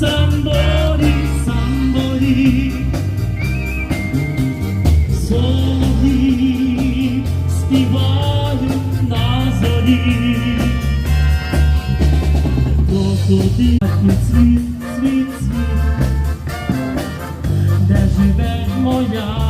somebody, somebody. Солові співають на зорі. Покуди світ, світ, світ, де живе моя.